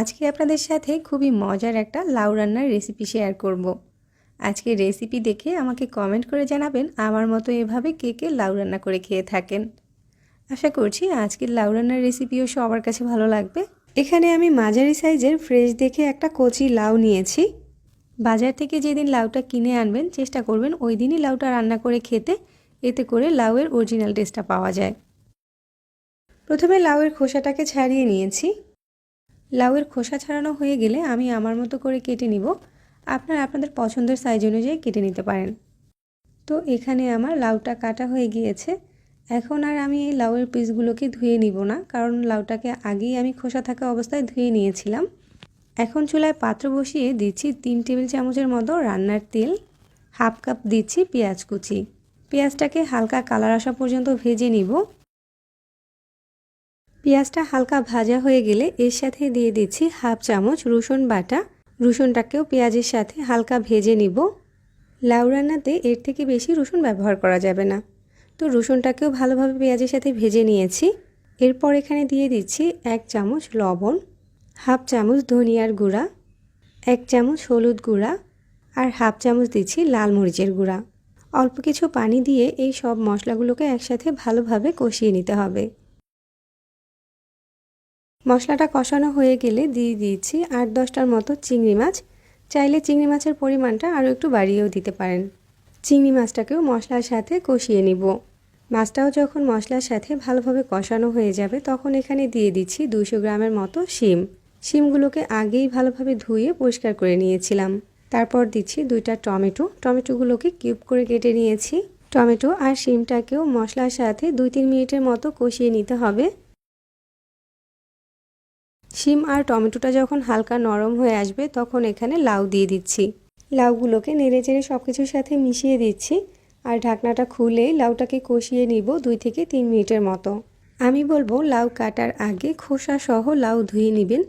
আজকে আপনাদের সাথে খুবই মজার একটা লাউ রান্নার রেসিপি শেয়ার করব। আজকে রেসিপি দেখে আমাকে কমেন্ট করে জানাবেন আমার মতো এভাবে কে কে লাউ রান্না করে খেয়ে থাকেন। আশা করছি আজকের লাউ রান্নার রেসিপিও সবার কাছে ভালো লাগবে। এখানে আমি মাঝারি সাইজের ফ্রেশ দেখে একটা কচি লাউ নিয়েছি। বাজার থেকে যেদিন লাউটা কিনে আনবেন, চেষ্টা করবেন ওই দিনই লাউটা রান্না করে খেতে, এতে করে লাউয়ের অরিজিনাল টেস্টটা পাওয়া যায়। প্রথমে লাউয়ের খোসাটাকে ছাড়িয়ে নিয়েছি। লাউয়ের খোসা ছাড়ানো হয়ে গেলে আমি আমার মতো করে কেটে নিব। আপনারা আপনাদের পছন্দের সাইজ অনুযায়ী কেটে নিতে পারেন। তো এখানে আমার লাউটা কাটা হয়ে গিয়েছে। এখন আর আমি এই লাউয়ের পিসগুলোকে ধুয়ে নিব না, কারণ লাউটাকে আগেই আমি খোসা থাকা অবস্থায় ধুয়ে নিয়েছিলাম। এখন চুলায় পাত্র বসিয়ে দিচ্ছি তিন টেবিল চামচের মতো রান্নার তেল, হাফ কাপ দিচ্ছি পেঁয়াজ কুচি। পেঁয়াজটাকে হালকা কালার আসা পর্যন্ত ভেজে নিব। পেঁয়াজটা হালকা ভাজা হয়ে গেলে এর সাথে দিয়ে দিচ্ছি হাফ চামচ রসুন বাটা। রসুনটাকেও পেঁয়াজের সাথে হালকা ভেজে নিব। লাউ রান্নাতে এর থেকে বেশি রসুন ব্যবহার করা যাবে না। তো রসুনটাকেও ভালোভাবে পেঁয়াজের সাথে ভেজে নিয়েছি। এরপর এখানে দিয়ে দিচ্ছি এক চামচ লবণ, হাফ চামচ ধনিয়ার গুঁড়া, এক চামচ হলুদ গুঁড়া আর হাফ চামচ দিচ্ছি লাল মরিচের গুঁড়া। অল্প কিছু পানি দিয়ে এই সব মশলাগুলোকে একসাথে ভালোভাবে কষিয়ে নিতে হবে। মশলাটা কষানো হয়ে গেলে দিয়ে দিয়েছি আট দশটার মতো চিংড়ি মাছ। চাইলে চিংড়ি মাছের পরিমাণটা আরও একটু বাড়িয়েও দিতে পারেন। চিংড়ি মাছটাকেও মশলার সাথে কষিয়ে নিব। মাছটাও যখন মশলার সাথে ভালোভাবে কষানো হয়ে যাবে, তখন এখানে দিয়ে দিচ্ছি দুশো গ্রামের মতো শিম। শিমগুলোকে আগেই ভালোভাবে ধুয়ে পরিষ্কার করে নিয়েছিলাম। তারপর দিচ্ছি দুইটা টমেটো। টমেটোগুলোকে কিউব করে কেটে নিয়েছি। টমেটো আর শিমটাকেও মশলার সাথে দুই তিন মিনিটের মতো কষিয়ে নিতে হবে। শিম আর টমেটোটা যখন হালকা নরম হয়ে আসবে, তখন এখানে লাউ দিয়ে দিচ্ছি। লাউগুলোকে নেড়ে চেড়ে সব কিছুর সাথে মিশিয়ে দিচ্ছি আর ঢাকনাটা খুলে লাউটাকে কষিয়ে নিব দুই থেকে তিন মিনিটের মতো। আমি বলব লাউ কাটার আগে খোসা সহ লাউ ধুয়ে নেবেন।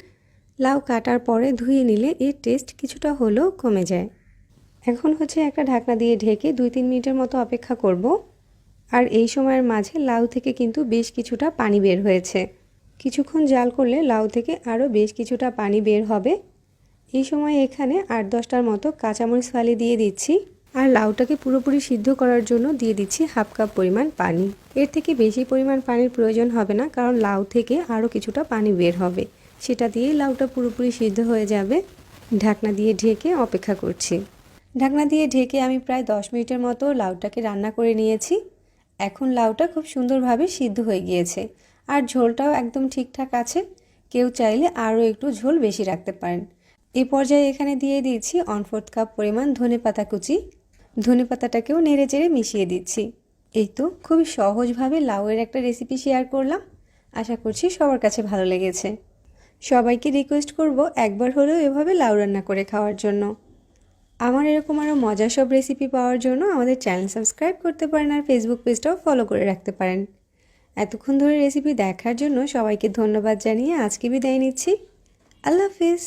লাউ কাটার পরে ধুয়ে নিলে এর টেস্ট কিছুটা হলেও কমে যায়। এখন হচ্ছে একটা ঢাকনা দিয়ে ঢেকে দুই তিন মিনিটের মতো অপেক্ষা করব। আর এই সময়ের মাঝে লাউ থেকে কিন্তু বেশ কিছুটা পানি বের হয়েছে। কিছুক্ষণ জাল করলে লাউ থেকে আরও বেশ কিছুটা পানি বের হবে। এই সময় এখানে আট দশটার মতো কাঁচামরিচ ফালি দিয়ে দিচ্ছি আর লাউটাকে পুরোপুরি সিদ্ধ করার জন্য দিয়ে দিচ্ছি হাফ কাপ পরিমাণ পানি। এর থেকে বেশি পরিমাণ পানির প্রয়োজন হবে না, কারণ লাউ থেকে আরও কিছুটা পানি বের হবে। সেটা দিয়েই লাউটা পুরোপুরি সিদ্ধ হয়ে যাবে। ঢাকনা দিয়ে ঢেকে অপেক্ষা করছি। ঢাকনা দিয়ে ঢেকে আমি প্রায় দশ মিনিটের মতো লাউটাকে রান্না করে নিয়েছি। এখন লাউটা খুব সুন্দরভাবে সিদ্ধ হয়ে গিয়েছে। আর ঝোলটাও একদম ঠিকঠাক আছে। কেউ চাইলে আরও একটু ঝোল বেশি রাখতে পারেন। এ পর্যায়ে এখানে দিয়ে দিয়েছি ওয়ান ফোর্থ কাপ পরিমাণ ধনে পাতা কুচি। ধনে পাতাটাকেও নেড়ে চেড়ে মিশিয়ে দিচ্ছি। এই তো খুবই সহজভাবে লাউয়ের একটা রেসিপি শেয়ার করলাম। আশা করছি সবার কাছে ভালো লেগেছে। সবাইকে রিকোয়েস্ট করব একবার হলেও এভাবে লাউ রান্না করে খাওয়ার জন্য। আমার এরকম আরও মজার সব রেসিপি পাওয়ার জন্য আমাদের চ্যানেল সাবস্ক্রাইব করতে পারেন আর ফেসবুক পেজটাও ফলো করে রাখতে পারেন। এতক্ষণ ধরে রেসিপি দেখার জন্য সবাইকে ধন্যবাদ জানিয়ে আজকে বিদায় নিচ্ছি। আল্লাহ হাফিজ।